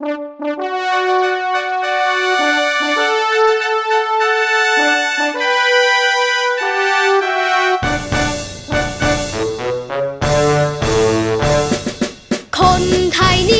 คนไทยนี่